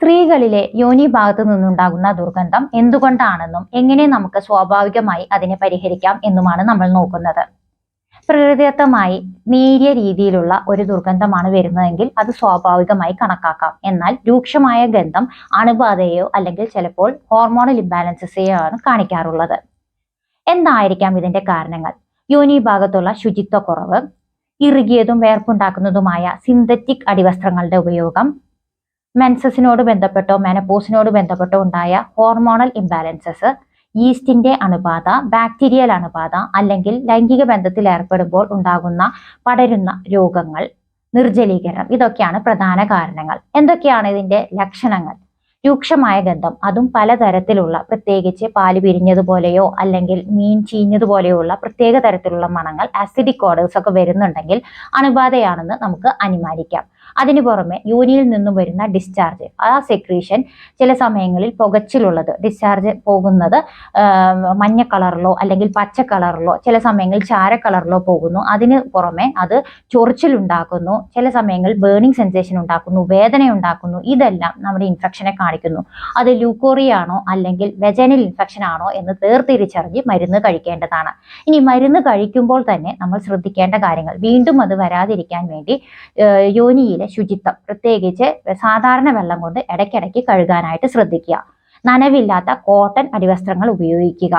സ്ത്രീകളിലെ യോനി ഭാഗത്തു നിന്നുണ്ടാകുന്ന ദുർഗന്ധം എന്തുകൊണ്ടാണെന്നും എങ്ങനെ നമുക്ക് സ്വാഭാവികമായി അതിനെ പരിഹരിക്കാം എന്നുമാണ് നമ്മൾ നോക്കുന്നത്. പ്രകൃതിദത്തമായി നേരിയ രീതിയിലുള്ള ഒരു ദുർഗന്ധമാണ് വരുന്നതെങ്കിൽ അത് സ്വാഭാവികമായി കണക്കാക്കാം. എന്നാൽ രൂക്ഷമായ ഗന്ധം അണുബാധയോ അല്ലെങ്കിൽ ചിലപ്പോൾ ഹോർമോണൽ ഇംബാലൻസസെയോ ആണ് കാണിക്കാറുള്ളത്. എന്തായിരിക്കാം ഇതിന്റെ കാരണങ്ങൾ? യോനി ഭാഗത്തുള്ള ശുചിത്വക്കുറവ് ഇറുകിയതും വേർപ്പുണ്ടാക്കുന്നതുമായ സിന്തറ്റിക് അടിവസ്ത്രങ്ങളുടെ ഉപയോഗം മെൻസസിനോട് ബന്ധപ്പെട്ടോ മെനപ്പോസിനോട് ബന്ധപ്പെട്ടോ ഉണ്ടായ ഹോർമോണൽ ഇംബാലൻസസ് ഈസ്റ്റിന്റെ അണുബാധ ബാക്ടീരിയൽ അണുബാധ അല്ലെങ്കിൽ ലൈംഗിക ബന്ധത്തിൽ ഏർപ്പെടുമ്പോൾ ഉണ്ടാകുന്ന പടരുന്ന രോഗങ്ങൾ നിർജലീകരണം ഇതൊക്കെയാണ് പ്രധാന കാരണങ്ങൾ. എന്തൊക്കെയാണ് ഇതിന്റെ ലക്ഷണങ്ങൾ? രൂക്ഷമായ ഗന്ധം. അതും പലതരത്തിലുള്ള പ്രത്യേകിച്ച് പാൽ പിരിഞ്ഞതുപോലെയോ അല്ലെങ്കിൽ മീൻ ചീഞ്ഞതുപോലെയുള്ള പ്രത്യേക തരത്തിലുള്ള മണങ്ങൾ ആസിഡിക് ഓർഡേഴ്സ് ഒക്കെ വരുന്നുണ്ടെങ്കിൽ അണുബാധയാണെന്ന് നമുക്ക് അനുമാനിക്കാം. അതിനു പുറമെ യൂനിയിൽ നിന്നും വരുന്ന ഡിസ്ചാർജ് ആ സെക്രീഷൻ ചില സമയങ്ങളിൽ പുകച്ചിലുള്ളത് ഡിസ്ചാർജ് പോകുന്നത് മഞ്ഞ കളറിലോ അല്ലെങ്കിൽ പച്ച കളറിലോ ചില സമയങ്ങളിൽ ചാര കളറിലോ പോകുന്നു. അതിന് പുറമെ അത് ചൊറിച്ചിലുണ്ടാക്കുന്നു ചില സമയങ്ങളിൽ ബേണിംഗ് സെൻസേഷൻ ഉണ്ടാക്കുന്നു വേദന ഉണ്ടാക്കുന്നു. ഇതെല്ലാം നമ്മുടെ ഇൻഫെക്ഷനെ കാണിക്കുന്നു. അത് ലൂക്കോറിയ ആണോ അല്ലെങ്കിൽ വെജനൽ ഇൻഫെക്ഷൻ ആണോ എന്ന് വേർതിരിച്ചറിഞ്ഞ് മരുന്ന് കഴിക്കേണ്ടതാണ്. ഇനി മരുന്ന് കഴിക്കുമ്പോൾ തന്നെ നമ്മൾ ശ്രദ്ധിക്കേണ്ട കാര്യങ്ങൾ. വീണ്ടും അത് വരാതിരിക്കാൻ വേണ്ടി യോനിയിലെ ശുചിത്വം. പ്രത്യേകിച്ച് സാധാരണ വെള്ളം കൊണ്ട് ഇടയ്ക്കിടയ്ക്ക് കഴുകാനായിട്ട് ശ്രദ്ധിക്കുക. നനവില്ലാത്ത കോട്ടൺ അടിവസ്ത്രങ്ങൾ ഉപയോഗിക്കുക.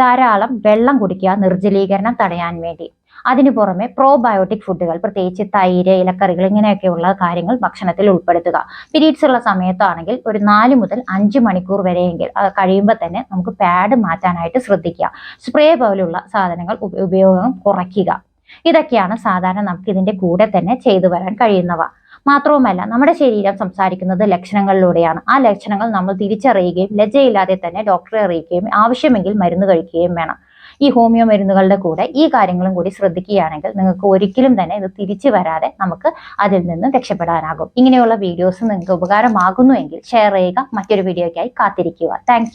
ധാരാളം വെള്ളം കുടിക്കുക നിർജലീകരണം തടയാൻ വേണ്ടി. അതിനു പുറമെ പ്രോബയോട്ടിക് ഫുഡുകൾ പ്രത്യേകിച്ച് തൈര് ഇലക്കറികൾ ഇങ്ങനെയൊക്കെയുള്ള കാര്യങ്ങൾ ഭക്ഷണത്തിൽ ഉൾപ്പെടുത്തുക. പീരീഡ്സ് ഉള്ള സമയത്താണെങ്കിൽ ഒരു നാല് മുതൽ അഞ്ച് മണിക്കൂർ വരെയെങ്കിൽ കഴിയുമ്പോൾ തന്നെ നമുക്ക് പാഡ് മാറ്റാനായിട്ട് ശ്രദ്ധിക്കുക. സ്പ്രേ പോലുള്ള സാധനങ്ങൾ ഉപയോഗം കുറയ്ക്കുക. ഇതൊക്കെയാണ് സാധാരണ നമുക്ക് ഇതിന്റെ കൂടെ തന്നെ ചെയ്തു വരാൻ കഴിയുന്നവ. മാത്രവുമല്ല നമ്മുടെ ശരീരം സംസാരിക്കുന്നത് ലക്ഷണങ്ങളിലൂടെയാണ്. ആ ലക്ഷണങ്ങൾ നമ്മൾ തിരിച്ചറിയുകയും ലജ്ജയില്ലാതെ തന്നെ ഡോക്ടറെ അറിയിക്കുകയും ആവശ്യമെങ്കിൽ മരുന്ന് കഴിക്കുകയും വേണം. ഈ ഹോമിയോ മരുന്നുകളുടെ കൂടെ ഈ കാര്യങ്ങളും കൂടി ശ്രദ്ധിക്കുകയാണെങ്കിൽ നിങ്ങൾക്ക് ഒരിക്കലും തന്നെ ഇത് തിരിച്ചു വരാതെ നമുക്ക് അതിൽ നിന്ന് രക്ഷപ്പെടാനാകും. ഇങ്ങനെയുള്ള വീഡിയോസ് നിങ്ങൾക്ക് ഉപകാരമാകുന്നുവെങ്കിൽ ഷെയർ ചെയ്യുക. മറ്റൊരു വീഡിയോയ്ക്കായി കാത്തിരിക്കുക. താങ്ക്